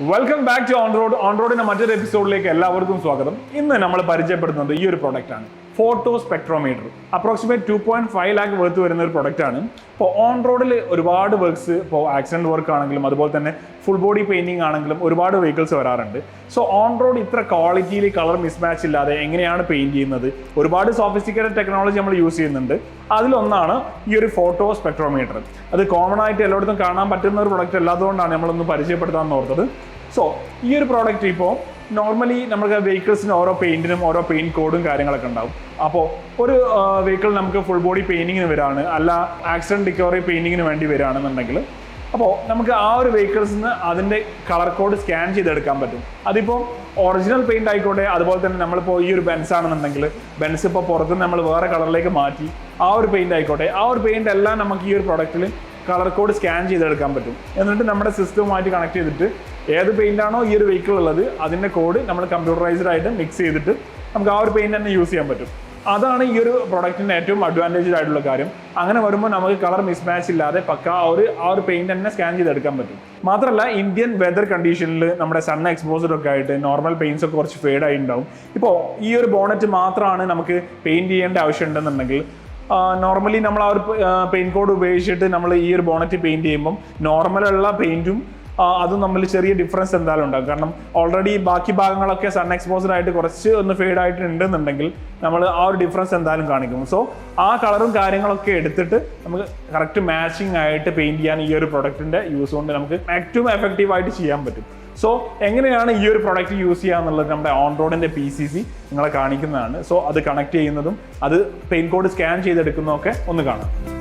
Welcome back to on road on റോഡിന്റെ മറ്റൊരു എപ്പിസോഡിലേക്ക് എല്ലാവർക്കും സ്വാഗതം. ഇന്ന് നമ്മൾ പരിചയപ്പെടുന്നത് ഈ ഒരു പ്രൊഡക്റ്റ് ആണ്. Photo spectrometer approximate two point five lakh worth വരുന്ന ഒരു പ്രൊഡക്റ്റ് ആണ്. ഇപ്പോൾ ഓൺ റോഡിൽ ഒരുപാട് വർക്ക്സ് ഇപ്പോൾ ആക്സിഡന്റ് വർക്ക് ആണെങ്കിലും അതുപോലെ തന്നെ ഫുൾ ബോഡി പെയിന്റിംഗ് ആണെങ്കിലും ഒരുപാട് വെഹിക്കിൾസ് വരാറുണ്ട്. സോ ഓൺ റോഡ് ഇത്ര ക്വാളിറ്റിയിൽ കളർ മിസ്മാച്ച് ഇല്ലാതെ എങ്ങനെയാണ് പെയിന്റ് ചെയ്യുന്നത്? ഒരുപാട് സോഫിസ്റ്റിക്കേറ്റഡ് ടെക്നോളജി നമ്മൾ യൂസ് ചെയ്യുന്നുണ്ട്. അതിലൊന്നാണ് ഈ ഒരു ഫോട്ടോ സ്പെക്ട്രോമീറ്റർ അത് കോമൺ ആയിട്ട് എല്ലായിടത്തും കാണാൻ പറ്റുന്ന ഒരു പ്രൊഡക്റ്റ് അല്ലാത്തതുകൊണ്ടാണ് നമ്മളൊന്ന് പരിചയപ്പെടുത്താമെന്ന് ഓർത്തത്. സോ ഈ ഒരു പ്രോഡക്റ്റ് ഇപ്പോൾ നോർമലി നമുക്ക് വെഹിക്കിൾസിന് ഓരോ പെയിന്റിനും ഓരോ പെയിന്റ് കോഡും കാര്യങ്ങളൊക്കെ ഉണ്ടാവും. അപ്പോൾ ഒരു വെഹിക്കിൾ നമുക്ക് ഫുൾ ബോഡി പെയിന്റിങ്ങിന് വരാണ് അല്ല ആക്സിഡന്റ് റിക്കവറി പെയിന്റിങ്ങിന് വേണ്ടി വരികയാണെന്നുണ്ടെങ്കിൽ അപ്പോൾ നമുക്ക് ആ ഒരു വെഹിക്കിൾസിന് അതിന്റെ കളർ കോഡ് സ്കാൻ ചെയ്തെടുക്കാൻ പറ്റും. അതിപ്പോൾ ഒറിജിനൽ പെയിന്റ് ആയിക്കോട്ടെ അതുപോലെ തന്നെ നമ്മളിപ്പോൾ ഈ ഒരു ബെൻസ് ആണെന്നുണ്ടെങ്കിൽ ബെൻസ് ഇപ്പോൾ പുറത്ത് നമ്മൾ വേറെ കളറിലേക്ക് മാറ്റി ആ ഒരു പെയിന്റ് ആയിക്കോട്ടെ ആ ഒരു പെയിന്റ് എല്ലാം നമുക്ക് ഈ ഒരു പ്രൊഡക്റ്റിൽ കളർ കോഡ് സ്കാൻ ചെയ്തെടുക്കാൻ പറ്റും. എന്നിട്ട് നമ്മുടെ സിസ്റ്റവുമായിട്ട് കണക്ട് ചെയ്തിട്ട് ഏത് പെയിന്റ് ആണോ ഈ ഒരു വെഹിക്കിൾ ഉള്ളത് അതിന്റെ കോഡ് നമ്മൾ കമ്പ്യൂട്ടറൈസ്ഡ് ആയിട്ട് മിക്സ് ചെയ്തിട്ട് നമുക്ക് ആ ഒരു പെയിന്റ് തന്നെ യൂസ് ചെയ്യാൻ പറ്റും. അതാണ് ഈ ഒരു പ്രൊഡക്റ്റിന്റെ ഏറ്റവും അഡ്വാന്റേജ് ആയിട്ടുള്ള കാര്യം. അങ്ങനെ വരുമ്പോൾ നമുക്ക് കളർ മിസ്മാച്ച് ഇല്ലാതെ പക്ക ആ ഒരു ആ ഒരു പെയിന്റ് തന്നെ സ്കാൻ ചെയ്തെടുക്കാൻ പറ്റും. മാത്രമല്ല ഇന്ത്യൻ വെതർ കണ്ടീഷനിൽ നമ്മുടെ സൺ എക്സ്പോസ്ഡ് ഒക്കെ ആയിട്ട് നോർമൽ പെയിൻസ് ഒക്കെ കുറച്ച് ഫേഡ് ആയി ഉണ്ടാവും ഇപ്പോൾ ഈ ഒരു ബോണറ്റ് മാത്രമാണ് നമുക്ക് പെയിന്റ് ചെയ്യേണ്ട ആവശ്യം ഉണ്ടെന്നുണ്ടെങ്കിൽ നോർമലി നമ്മൾ ആ ഒരു പെയിന്റ് കോഡ് ഉപയോഗിച്ചിട്ട് നമ്മൾ ഈ ഒരു ബോണറ്റ് പെയിന്റ് ചെയ്യുമ്പം നോർമലുള്ള പെയിന്റും അതും തമ്മിൽ ചെറിയ ഡിഫറൻസ് എന്തായാലും ഉണ്ടാകും. കാരണം ഓൾറെഡി ബാക്കി ഭാഗങ്ങളൊക്കെ സൺ എക്സ്പോസ്ഡ് ആയിട്ട് കുറച്ച് ഒന്ന് ഫെയ്ഡ് ആയിട്ട് ഉണ്ടെന്നുണ്ടെങ്കിൽ നമ്മൾ ആ ഒരു ഡിഫറൻസ് എന്തായാലും കാണിക്കും. സോ ആ കളറും കാര്യങ്ങളൊക്കെ എടുത്തിട്ട് നമുക്ക് കറക്റ്റ് മാച്ചിങ് ആയിട്ട് പെയിന്റ് ചെയ്യാൻ ഈ ഒരു പ്രൊഡക്റ്റിന്റെ യൂസ് കൊണ്ട് നമുക്ക് ഏറ്റവും എഫക്റ്റീവ് ആയിട്ട് ചെയ്യാൻ പറ്റും. സോ എങ്ങനെയാണ് ഈ ഒരു പ്രൊഡക്റ്റ് യൂസ് ചെയ്യുക എന്നുള്ളത് നമ്മുടെ ഓൺ റോഡിന്റെ പി സി സി നിങ്ങളെ കാണിക്കുന്നതാണ്. സോ അത് കണക്ട് ചെയ്യുന്നതും അത് പെയിൻ കോഡ് സ്കാൻ ചെയ്തെടുക്കുന്നതൊക്കെ ഒന്ന് കാണാം.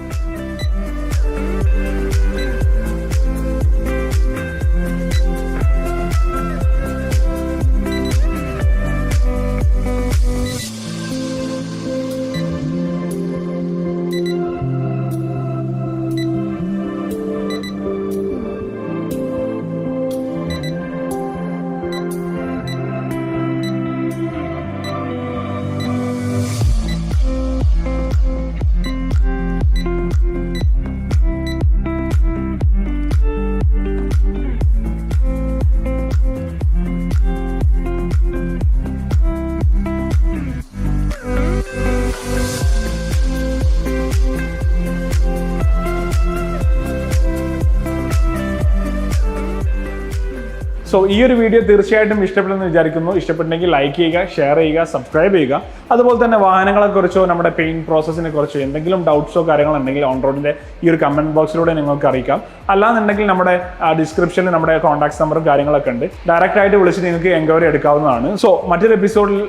സോ ഈ ഒരു വീഡിയോ തീർച്ചയായിട്ടും ഇഷ്ടപ്പെടുമെന്ന് വിചാരിക്കുന്നു. ഇഷ്ടപ്പെട്ടെങ്കിൽ ലൈക്ക് ചെയ്യുക ഷെയർ ചെയ്യുക സബ്സ്ക്രൈബ് ചെയ്യുക. അതുപോലെ തന്നെ വാഹനങ്ങളെ കുറിച്ചോ നമ്മുടെ പെയിന്റ് പ്രോസസ്സിനെ കുറിച്ചോ എന്തെങ്കിലും ഡൗട്ട്സോ കാര്യങ്ങളോ ഉണ്ടെങ്കിൽ ഓൺ റോഡിന്റെ ഈ ഒരു കമന്റ് ബോക്സിലൂടെ നിങ്ങൾക്ക് അറിയിക്കാം. അല്ലാന്നുണ്ടെങ്കിൽ നമ്മുടെ ഡിസ്ക്രിപ്ഷനിൽ നമ്മുടെ കോൺടാക്ട് നമ്പറും കാര്യങ്ങളൊക്കെ ഉണ്ട്. ഡയറക്റ്റ് ആയിട്ട് വിളിച്ച് നിങ്ങൾക്ക് എൻക്വയറി എടുക്കാവുന്നതാണ്. സോ മറ്റൊരു എപ്പിസോഡിൽ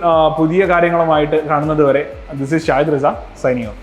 പുതിയ കാര്യങ്ങളുമായിട്ട് കാണുന്നത് വരെ this is Shahid Riza signing